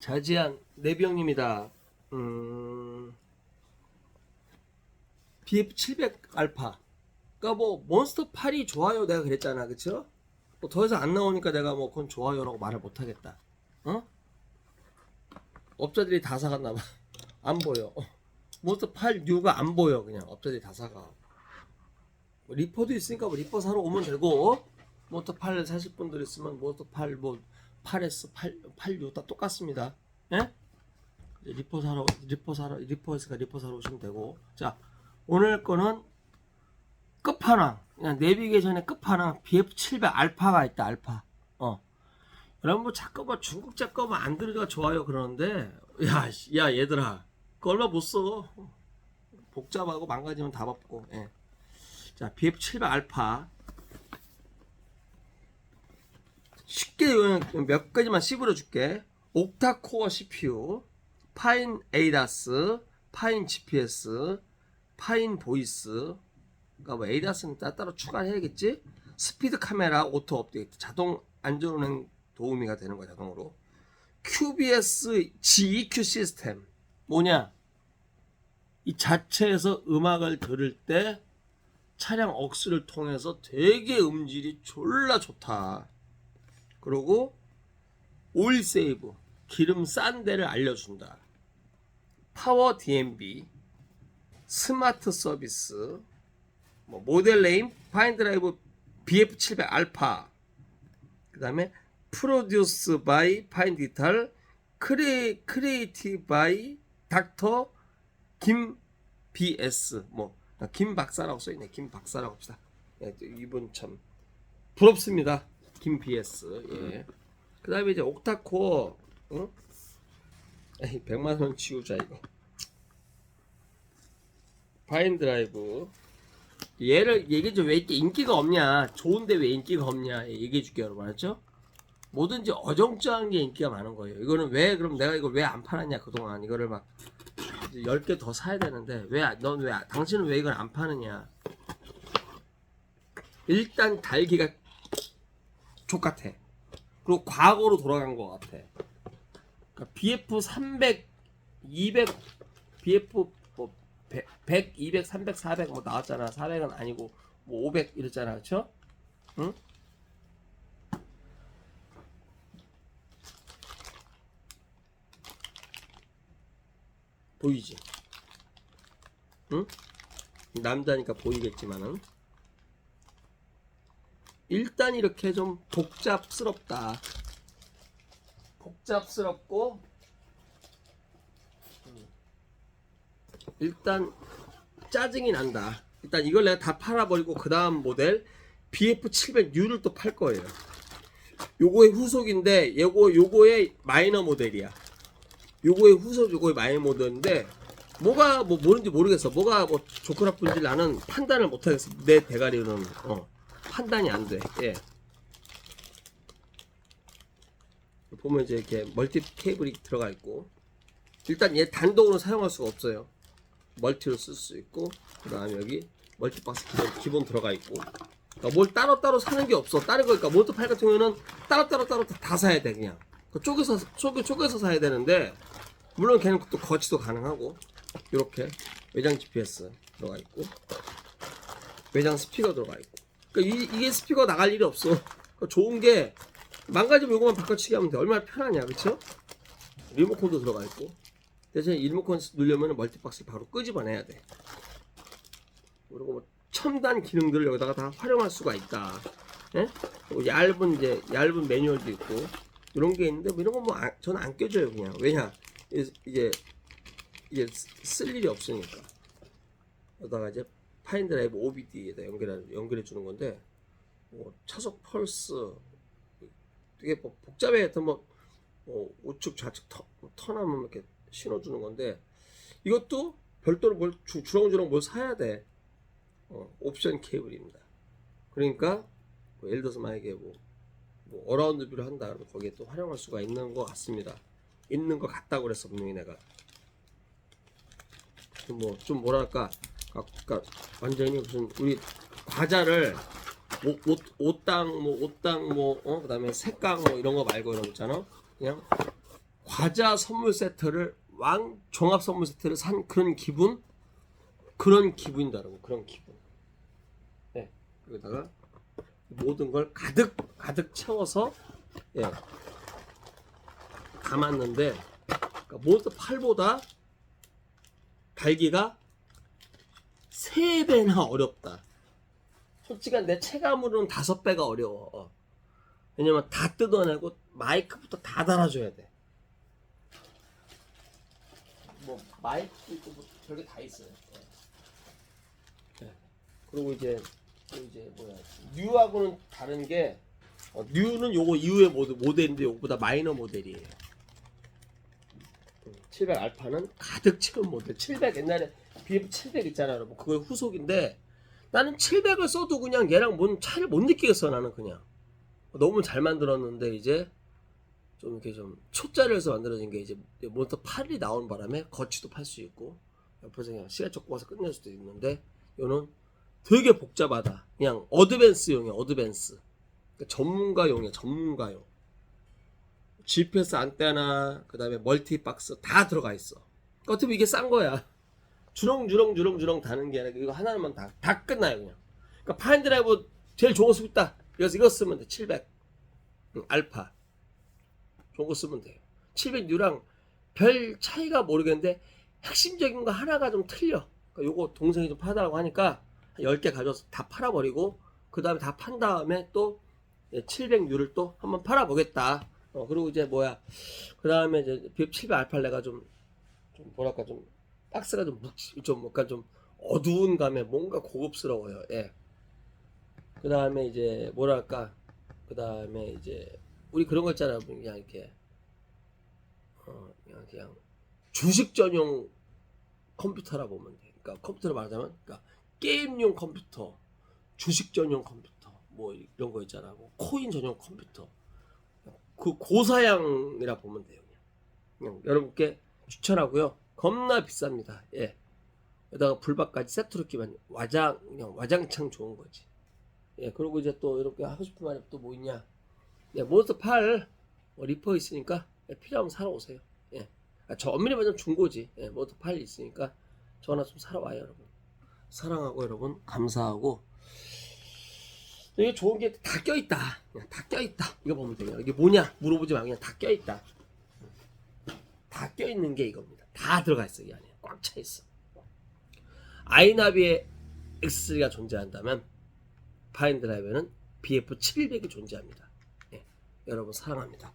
자지한 내병입니다. 음, BF700 알파. 그러니까 뭐 몬스터 8이 좋아요 내가 그랬잖아, 그쵸? 뭐 더 이상 안 나오니까 내가 뭐 그건 좋아요라고 말을 못 하겠다. 어? 업자들이 다 사갔나 봐. 안 보여. 어. 몬스터 8 뉴가 안 보여 그냥 업자들이 다 사가. 뭐 리퍼도 있으니까 뭐 리퍼 사러 오면 되고 몬스터 8 사실 분들 있으면 몬스터 8뭐 8S, 8, 86 다 똑같습니다. 예? 리포 사러, 리포 사러, 리포에스가 리포 사러 오시면 되고. 자, 오늘 거는 끝판왕. 그냥 내비게이션의 끝판왕. BF700 알파가 있다, 알파. 어. 여러분 뭐 자꾸 뭐 중국제 거만 안 들으니까 좋아요 그러는데, 야, 씨, 야, 얘들아. 그거 얼마 못 써. 복잡하고 망가지면 다 없고, 예. 자, BF700 알파. 쉽게 몇 가지만 씹으려 줄게. 옥타 코어 CPU, 파인 에이다스, 파인 GPS, 파인 보이스. 그러니까 뭐 에이다스는 따- 따로 추가해야겠지. 스피드 카메라 오토 업데이트, 자동 안전운행 도우미가 되는 거야 자동으로. QBS GEQ 시스템 뭐냐? 이 자체에서 음악을 들을 때 차량 억스를 통해서 되게 음질이 졸라 좋다. 그리고 오일 세이브 기름 싼 데를 알려준다. 파워 DMB 스마트 서비스 뭐 모델 네임 파인드라이브 BF700 알파 그 다음에 프로듀스 바이 파인디탈 크리 크리에이티브 바이 닥터 김 BS 뭐김 박사라고 써있네. 김 박사라고 합시다. 예, 이분 참 부럽습니다 김 BS 예. 그 다음에 이제 옥타코어 응? 에이 100만 원 치우자 이거. 파인드라이브. 얘를 얘기해줘 왜 이렇게 인기가 없냐? 좋은데 왜 인기가 없냐? 얘기해줄게요 여러분. 알았죠? 뭐든지 어정쩡한 게 인기가 많은 거예요. 이거는 왜 그럼 내가 이걸 왜 안 팔았냐 그동안. 이거를 막 10개 더 사야 되는데 왜넌왜 당신은 왜 이걸 안 파느냐? 일단 달기가 족같아 그리고 과거로 돌아간 것 같아 그러니까 BF 300 200 BF 뭐 100, 100 200 300 400 뭐 나왔잖아 400은 아니고 뭐 500 이랬잖아 그쵸? 응? 보이지? 응? 남자니까 보이겠지만은 일단 이렇게 좀 복잡스럽다. 복잡스럽고 음, 일단 짜증이 난다. 일단 이걸 내가 다 팔아버리고 그 다음 모델 BF700U를 또 팔 거예요. 요거의 후속인데 요거 요거의 마이너 모델이야. 요거의 후속 요거의 마이너 모델인데 뭐가 뭐 뭐는지 모르겠어. 뭐가 뭐 좋고 나쁜지 나는 판단을 못 하겠어. 내 대가리는 어. 판단이 안 돼. 예. 보면 이제 이렇게 멀티 케이블이 들어가 있고 일단 얘 단독으로 사용할 수가 없어요. 멀티로 쓸 수 있고 그다음에 여기 멀티박스 기본, 기본 들어가 있고 그러니까 뭘 따로 따로 사는 게 없어. 다른 거 그러니까 모터 8 같은 경우는 따로 따로 따로 다, 다 사야 돼 그냥. 그 쪼개서 쪼개 쪼개서 사야 되는데 물론 걔는 또 거치도 가능하고 이렇게 외장 GPS 들어가 있고 외장 스피커 들어가 있고 그러니까 이, 이게 스피커 나갈 일이 없어. 그러니까 좋은 게 망가지면 이거만 바꿔치기 하면 돼. 얼마나 편하냐, 그쵸? 리모컨도 들어가 있고 대신에 이 리모컨 누르려면 멀티박스를 바로 끄집어내야 돼. 그리고 뭐 첨단 기능들을 여기다가 다 활용할 수가 있다. 예? 얇은 이제 얇은 매뉴얼도 있고 이런 게 있는데 뭐 이런 거 뭐 저는 안 껴줘요 그냥 왜냐 이제 이제 쓸 일이 없으니까 여기다가 이제 파인드라이브 OBD에다 연결해 연결해 주는 건데 뭐 차속 펄스 되게 뭐 복잡해. 하여튼 뭐, 뭐 우측 좌측 터, 터나면 이렇게 신어 주는 건데 이것도 별도로 뭘 주, 주렁주렁 뭘 사야 돼. 어, 옵션 케이블입니다. 그러니까 뭐 예를 들어서 만약에 뭐, 뭐 어라운드 뷰를 한다 그러면 거기에 또 활용할 수가 있는 것 같습니다. 있는 것 같다고 그랬어 분명히 내가. 뭐 좀 뭐랄까 아까 완전히 무슨 우리 과자를 옷, 옷, 옷당 뭐 옷당 뭐 어? 그다음에 색강 뭐 이런 거 말고 이런 거 있잖아. 그냥 과자 선물 세트를 왕 종합 선물 세트를 산 그런 기분? 그런 기분이다 여러분 그런 기분. 예. 여기다가 모든 걸 가득 가득 채워서 예. 담았는데 그러니까 몬스터 8보다 달기가 3배나 어렵다 솔직한 내 체감으로는 5배가 어려워 어. 왜냐면 다 뜯어내고 마이크부터 다 달아줘야 돼. 뭐 마이크 있고 뭐 별게 다 있어요. 예. 네. 그리고 이제 또 이제 뭐야 뉴하고는 다른 게 어, 뉴는 요거 이후의 모델, 모델인데 요거보다 마이너 모델이에요. 700 알파는 가득 채운 모델. 700 옛날에 BF 700 있잖아요, 여러분. 그거의 후속인데 나는 700을 써도 그냥 얘랑 뭔 차이를 못 느끼겠어 나는 그냥. 너무 잘 만들었는데 이제 좀 이렇게 좀 초짜리에서 만들어진 게 이제 몬스터 8이 나온 바람에 거치도 팔 수 있고 옆에서 그냥 시간적 뽑아서 끝낼 수도 있는데 요는 되게 복잡하다. 그냥 어드밴스용이야 어드밴스. 그러니까 전문가용이야 전문가용. GPS 안테나 그 다음에 멀티박스 다 들어가 있어. 그러니까 어떻게 보면 이게 싼 거야 주렁주렁 주렁주렁 다는 게 아니라 이거 하나만 다, 다 끝나요 그냥 그러니까 파인드라이브 제일 좋은 거 있다 그래서 이거 쓰면 돼. 700. 응, 알파. 좋은 거 쓰면 돼요. 700U랑 별 차이가 모르겠는데 핵심적인 거 하나가 좀 틀려. 그러니까 요거 동생이 좀 파달라고 하니까 10개 가져서 다 팔아버리고 그 다음에 다 판 다음에 또 700U를 또 한번 팔아보겠다. 어, 그리고 이제 뭐야. 그 다음에 이제 비읍 700 알파를 내가 좀, 좀 뭐랄까 좀 박스가 좀 묵, 좀 약간 좀 어두운 감에 뭔가 고급스러워요. 예. 그 다음에 이제 뭐랄까? 그 다음에 이제 우리 그런 거 있잖아 그냥 이렇게 어 그냥 그냥 주식 전용 컴퓨터라 보면 돼. 그러니까 컴퓨터로 말하자면 그러니까 게임용 컴퓨터 주식 전용 컴퓨터 뭐 이런 거 있잖아. 뭐 코인 전용 컴퓨터. 그 고사양이라 보면 돼요 그냥, 그냥 여러분께 추천하고요 겁나 비쌉니다 예 여기다가 불박까지 세트로 끼면 와장 그냥 와장창 좋은 거지 예, 그리고 이제 또 이렇게 하고 싶은 말이 또 뭐 있냐. 예, 몬스터 8뭐 리퍼 있으니까 예, 필요하면 사러 오세요. 예. 아, 저 엄밀히 말하면 중고지. 예, 몬스터 8 있으니까 저 하나 좀 사러 와요, 여러분. 사랑하고 여러분 감사하고 이게 좋은 게 다 껴있다. 다 껴있다. 이거 보면 돼요. 이게 뭐냐 물어보지 마. 그냥 다 껴있다. 다 껴있는 게 이겁니다. 다 들어가 있어 이 안에 꽉 차 있어. 아이나비의 X3가 존재한다면 파인드라이브는 BF700이 존재합니다. 예, 여러분 사랑합니다.